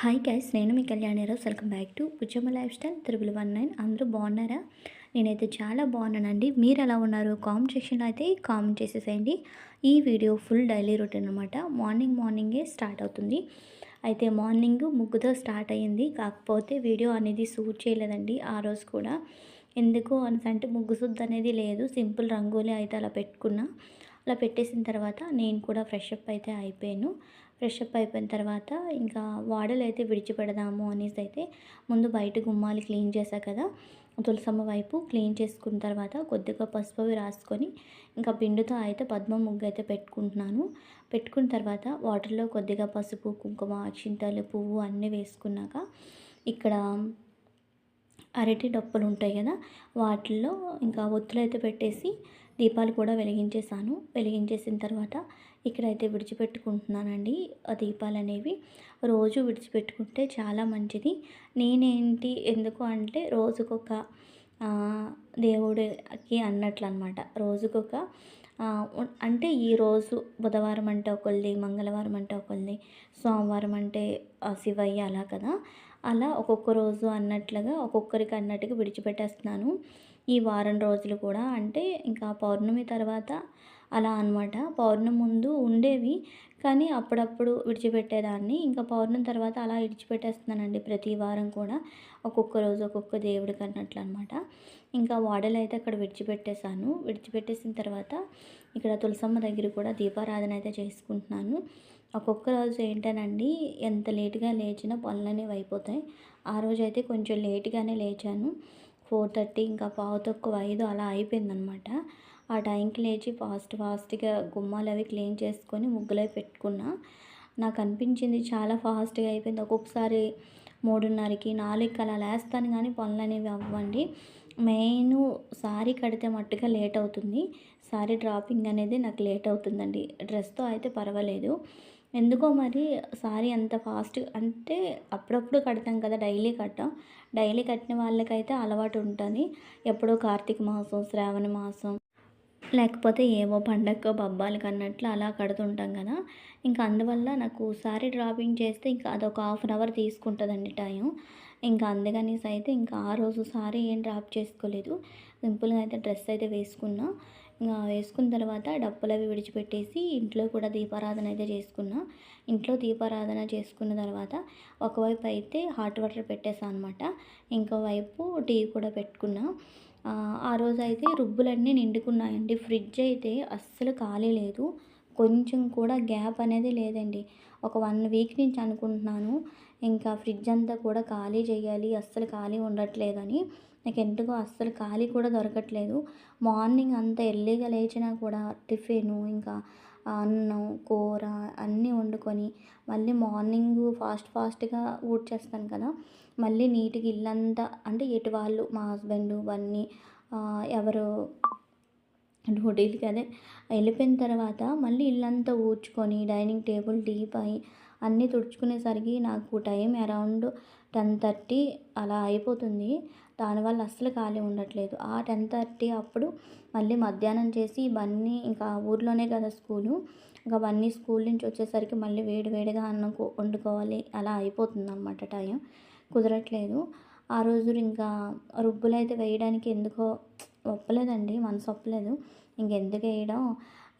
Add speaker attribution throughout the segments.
Speaker 1: Hi guys నేను మీ Kalyani Rao welcome back to Udyama lifestyle triple one nine అందరూ బాగున్నారా? నేనైతే చాలా బాగున్నానండి. మీరు ఎలా ఉన్నారు? కామెంట్ సెక్షన్లో అయితే కామెంట్ చేసేసేయండి. ఈ వీడియో ఫుల్ డైలీ రొటీన్ అనమాట మార్నింగ్ మార్నింగే స్టార్ట్ అవుతుంది. అయితే మార్నింగ్ ముగ్గుతో స్టార్ట్ అయ్యింది. కాకపోతే వీడియో అనేది సూట్ చేయలేదండి ఆ రోజు కూడా. ఎందుకు అనసంటే అంటే ముగ్గు శుద్ధి అనేది లేదు. సింపుల్ రంగోలీ అయితే అలా పెట్టుకున్నా. అలా పెట్టేసిన తర్వాత నేను కూడా ఫ్రెష్ అప్ అయితే అయిపోయాను. ఫ్రెష్ అప్ అయిపోయిన తర్వాత ఇంకా వాడలు అయితే విడిచిపెడదాము అనేసి అయితే ముందు బయట గుమ్మాలు క్లీన్ చేశా కదా తులసమ్మ వైపు క్లీన్ చేసుకున్న తర్వాత కొద్దిగా పసుపు అవి రాసుకొని ఇంకా పిండితో అయితే పద్మ ముగ్గు అయితే పెట్టుకుంటున్నాను. పెట్టుకున్న తర్వాత వాటర్లో కొద్దిగా పసుపు కుంకుమ చింతలు పువ్వు అన్నీ వేసుకున్నాక ఇక్కడ అరటి డప్పులు ఉంటాయి కదా వాటిల్లో ఇంకా ఒత్తులు అయితే పెట్టేసి దీపాలు కూడా వెలిగించేసాను వెలిగించేసిన తర్వాత ఇక్కడైతే విడిచిపెట్టుకుంటున్నానండి. ఆ దీపాలు అనేవి రోజు విడిచిపెట్టుకుంటే చాలా మంచిది. నేనేంటి ఎందుకు అంటే రోజుకొక దేవుడికి అన్నట్లు అనమాట రోజుకొక అంటే ఈరోజు బుధవారం అంటే ఒకళ్ళది మంగళవారం అంటే ఒకళ్ళది సోమవారం అంటే శివయ్య అలా కదా. అలా ఒక్కొక్క రోజు అన్నట్లుగా ఒక్కొక్కరికి అన్నట్టుగా విడిచిపెట్టేస్తున్నాను. ఈ వారం రోజులు కూడా అంటే ఇంకా పౌర్ణమి తర్వాత అలా అనమాట పౌర్ణమి ముందు ఉండేవి కానీ అప్పుడప్పుడు విడిచిపెట్టేదాన్ని. ఇంకా పౌర్ణమి తర్వాత అలా విడిచిపెట్టేస్తున్నానండి ప్రతి వారం కూడా ఒక్కొక్క రోజు ఒక్కొక్క దేవుడికి అన్నట్లు అనమాట ఇంకా వాడలు అయితే అక్కడ విడిచిపెట్టేశాను. విడిచిపెట్టేసిన తర్వాత ఇక్కడ తులసమ్మ దగ్గర కూడా దీపారాధన అయితే చేసుకుంటున్నాను. ఒక్కొక్క రోజు ఏంటనండి ఎంత లేట్గా లేచినా పనులనేవి అయిపోతాయి. ఆ రోజు అయితే కొంచెం లేట్గానే లేచాను. ఫోర్ థర్టీ ఇంకా పావు తక్కువ ఐదు అలా అయిపోయిందనమాట. ఆ టైంకి లేచి ఫాస్ట్ ఫాస్ట్గా గుమ్మాలు అవి క్లీన్ చేసుకొని ముగ్గులు అవి పెట్టుకున్నా. నాకు అనిపించింది చాలా ఫాస్ట్గా అయిపోయింది. ఒక్కొక్కసారి మూడున్నరకి నాలుగుకి అలా లేస్తాను కానీ పనులు అనేవి అవ్వండి. మెయిన్ సారీ కడితే మట్టుగా లేట్ అవుతుంది. సారీ డ్రాపింగ్ అనేది నాకు లేట్ అవుతుందండి. డ్రెస్తో అయితే పర్వాలేదు. ఎందుకో మరి సారీ అంత ఫాస్ట్ అంటే అప్పుడప్పుడు కడతాం కదా డైలీ కట్టాం. డైలీ కట్టిన వాళ్ళకైతే అలవాటు ఉంటుంది. ఎప్పుడో కార్తీక మాసం శ్రావణ మాసం లేకపోతే ఏవో పండగకో బబ్బాలకు అన్నట్లు అలా కడుతుంటాం కదా. ఇంకా అందువల్ల నాకు సారీ డ్రాపింగ్ చేస్తే ఇంకా అదొక హాఫ్ అన్ అవర్ తీసుకుంటుందండి టైం. ఇంకా అందుకనేసి అయితే ఇంకా ఆ రోజు సారీ ఏం డ్రాప్ చేసుకోలేదు. సింపుల్గా అయితే డ్రెస్ అయితే వేసుకున్నా. వేసుకున్న తర్వాత డప్పులు అవి విడిచిపెట్టేసి ఇంట్లో కూడా దీపారాధన అయితే చేసుకున్నా. ఇంట్లో దీపారాధన చేసుకున్న తర్వాత ఒకవైపు అయితే హాట్ వాటర్ పెట్టేసాను అనమాట ఇంకోవైపు టీ కూడా పెట్టుకున్నా. ఆ రోజు అయితే రుబ్బులన్నీ నిండుకున్నాయండి. ఫ్రిడ్జ్ అయితే అస్సలు ఖాళీ లేదు. కొంచెం కూడా గ్యాప్ అనేది లేదండి. ఒక వన్ వీక్ నుంచి అనుకుంటున్నాను. ఇంకా ఫ్రిడ్జ్ అంతా కూడా ఖాళీ చేయాలి అస్సలు ఖాళీ ఉండట్లేదని. నాకు ఎందుకో అస్సలు ఖాళీ కూడా దొరకట్లేదు. మార్నింగ్ అంత ఎర్లీగా లేచినా కూడా టిఫిను ఇంకా అన్నం కూర అన్నీ వండుకొని మళ్ళీ మార్నింగ్ ఫాస్ట్ ఫాస్ట్గా ఊడ్చేస్తాను కదా. మళ్ళీ నీట్గా ఇల్లంతా అంటే ఎటు వాళ్ళు మా హస్బెండ్ ఇవన్నీ ఎవరు డ్యూటీలకి అదే వెళ్ళిపోయిన తర్వాత మళ్ళీ ఇల్లంతా ఊడ్చుకొని డైనింగ్ టేబుల్ డీప్ అయ్యి అన్నీ తుడుచుకునేసరికి నాకు టైం అరౌండ్ టెన్ థర్టీ అలా అయిపోతుంది. దానివల్ల అస్సలు ఖాళీ ఉండట్లేదు. ఆ టెన్ థర్టీ అప్పుడు మళ్ళీ మధ్యాహ్నం చేసి ఇవన్నీ ఇంకా ఊర్లోనే కదా స్కూలు. ఇంకా అవన్నీ స్కూల్ నుంచి వచ్చేసరికి మళ్ళీ వేడి వేడిగా అన్నం వండుకోవాలి. అలా అయిపోతుంది అన్నమాట టైం. కుదరట్లేదు. ఆ రోజు ఇంకా రుబ్బులు అయితే వేయడానికి ఎందుకో ఒప్పలేదండి మనసు ఒప్పలేదు. ఇంకెందుకు వేయడం?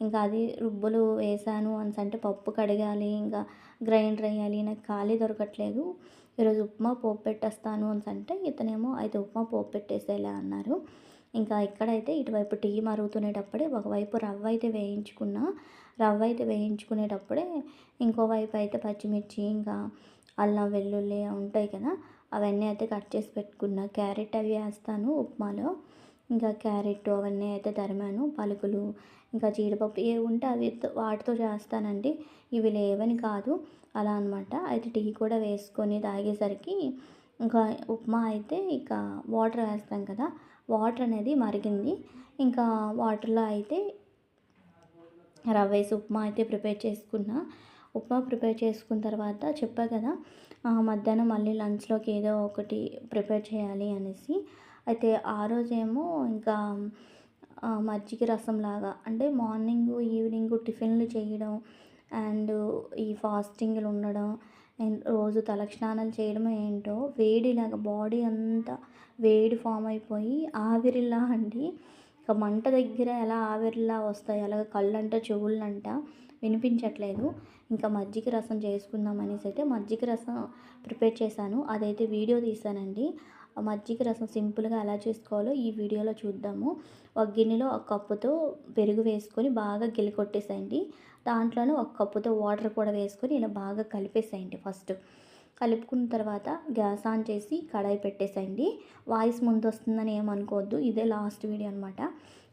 Speaker 1: ఇంకా అది రుబ్బులు వేసాను అని అంటే పప్పు కడగాలి ఇంకా గ్రైండర్ వేయాలి నాకు ఖాళీ దొరకట్లేదు. ఈరోజు ఉప్మా పోపు పెట్టేస్తాను అని అంటే ఇతనేమో అయితే ఉప్మా పోపు పెట్టేసేలా అన్నారు. ఇంకా ఇక్కడైతే ఇటువైపు టీ మరుగుతునేటప్పుడే ఒకవైపు రవ్వ అయితే వేయించుకున్నా. రవ్వ అయితే వేయించుకునేటప్పుడే ఇంకోవైపు అయితే పచ్చిమిర్చి ఇంకా అల్లం వెల్లుల్లి ఉంటాయి కదా అవన్నీ అయితే కట్ చేసి పెట్టుకున్నా. క్యారెట్ అవి వేస్తాను ఉప్మాలో. ఇంకా క్యారెట్ అవన్నీ అయితే తరిమాను. పలుకులు ఇంకా జీడిపప్పు ఏ ఉంటే అవి వాటితో చేస్తానండి. ఇవి లేవని కాదు. అలా అనమాట అయితే టీ కూడా వేసుకొని తాగేసరికి ఇంకా ఉప్మా అయితే ఇక వాటర్ వేస్తాం కదా వాటర్ అనేది మరిగింది. ఇంకా వాటర్లో అయితే రవ్వ వేసి ఉప్మా అయితే ప్రిపేర్ చేసుకున్నా. ఉప్మా ప్రిపేర్ చేసుకున్న తర్వాత చెప్పా కదా మధ్యాహ్నం మళ్ళీ లంచ్లోకి ఏదో ఒకటి ప్రిపేర్ చేయాలి అనేసి. అయితే ఆ రోజేమో ఇంకా మజ్జిగ రసం లాగా అంటే మార్నింగ్ ఈవినింగ్ టిఫిన్లు చేయడం అండ్ ఈ ఫాస్టింగ్లు ఉండడం అండ్ రోజు తలస్నానాలు చేయడం ఏంటో వేడిలాగా బాడీ అంతా వేడి ఫామ్ అయిపోయి ఆవిరిలా అండి ఇక మంట దగ్గర ఎలా ఆవిరిలా వస్తాయి? అలాగ కళ్ళంట చెవులంట వినిపించట్లేదు. ఇంకా మజ్జిగ రసం చేసుకుందాం అనేసి అయితే మజ్జిగ రసం ప్రిపేర్ చేశాను. అదైతే వీడియో తీసానండి మజ్జిగ రసం సింపుల్గా ఎలా చేసుకోవాలో ఈ వీడియోలో చూద్దాము. ఒక గిన్నెలో ఒక కప్పుతో పెరుగు వేసుకొని బాగా గిలి కొట్టేసేయండి. దాంట్లోనే ఒక కప్పుతో వాటర్ కూడా వేసుకొని ఇలా బాగా కలిపేసేయండి ఫస్ట్. కలుపుకున్న తర్వాత గ్యాస్ ఆన్ చేసి కడాయి పెట్టేసేయండి. వాయిస్ ముందు వస్తుందని ఏమనుకోవద్దు ఇదే లాస్ట్ వీడియో అనమాట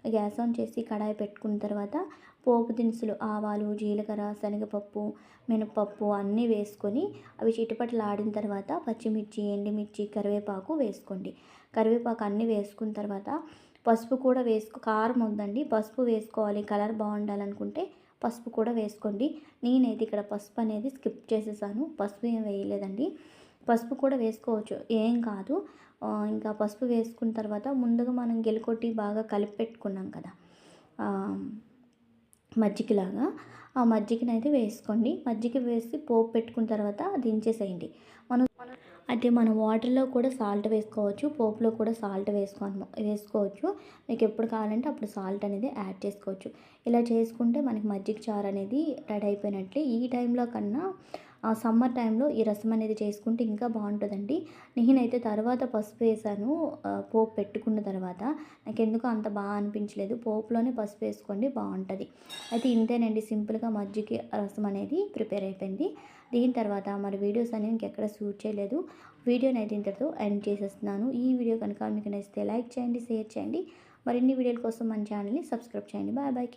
Speaker 1: గ్యాస్ ఆన్ చేసి కడాయి పెట్టుకున్న తర్వాత పోపు దినుసులు ఆవాలు జీలకర్ర శనగపప్పు మినపప్పు అన్నీ వేసుకొని అవి చిటపటలాడిన తర్వాత పచ్చిమిర్చి ఎండుమిర్చి కరివేపాకు వేసుకోండి. కరివేపాకు అన్నీ వేసుకున్న తర్వాత పసుపు కూడా వేసుకో కారం ఉందండి పసుపు వేసుకోవాలి. కలర్ బాగుండాలనుకుంటే పసుపు కూడా వేసుకోండి. నేనైతే ఇక్కడ పసుపు అనేది స్కిప్ చేసేసాను. పసుపు ఏం వేయలేదండి. పసుపు కూడా వేసుకోవచ్చు. ఏం కాదు. ఇంకా పసుపు వేసుకున్న తర్వాత ముందుగా మనం గెలుకొట్టి బాగా కలిపి పెట్టుకున్నాం కదా మజ్జిగలాగా. ఆ మజ్జిగని అయితే వేసుకోండి. మజ్జిగ వేసి పోపు పెట్టుకున్న తర్వాత దించేసేయండి. మనం అయితే మనం వాటర్లో కూడా సాల్ట్ వేసుకోవచ్చు. పోపులో కూడా సాల్ట్ వేసుకో వేసుకోవచ్చు. మీకు ఎప్పుడు కావాలంటే అప్పుడు సాల్ట్ అనేది యాడ్ చేసుకోవచ్చు. ఇలా చేసుకుంటే మనకి మజ్జిగ చారు అనేది రెడీ అయిపోయినట్లే. ఈ టైంలో కన్నా ఆ సమ్మర్ టైంలో ఈ రసం అనేది చేసుకుంటే ఇంకా బాగుంటుందండి. నేనైతే తర్వాత పసుపు వేసాను పోపు పెట్టుకున్న తర్వాత. నాకు ఎందుకు అంత బాగా అనిపించలేదు. పోపులోనే పసుపు వేసుకోండి బాగుంటుంది. అయితే ఇంతేనండి సింపుల్గా మజ్జిగ రసం అనేది ప్రిపేర్ అయిపోయింది. దీని తర్వాత మరి వీడియోస్ అనేవి ఇంకెక్కడ షూట్ చేయలేదు. వీడియోని అయితే ఇంతటితో ఎండ్ చేసేస్తున్నాను. ఈ వీడియో కనుక మీకు నచ్చితే లైక్ చేయండి షేర్ చేయండి. మరిన్ని వీడియోల కోసం మన ఛానల్ని సబ్స్క్రైబ్ చేయండి. Bye bye.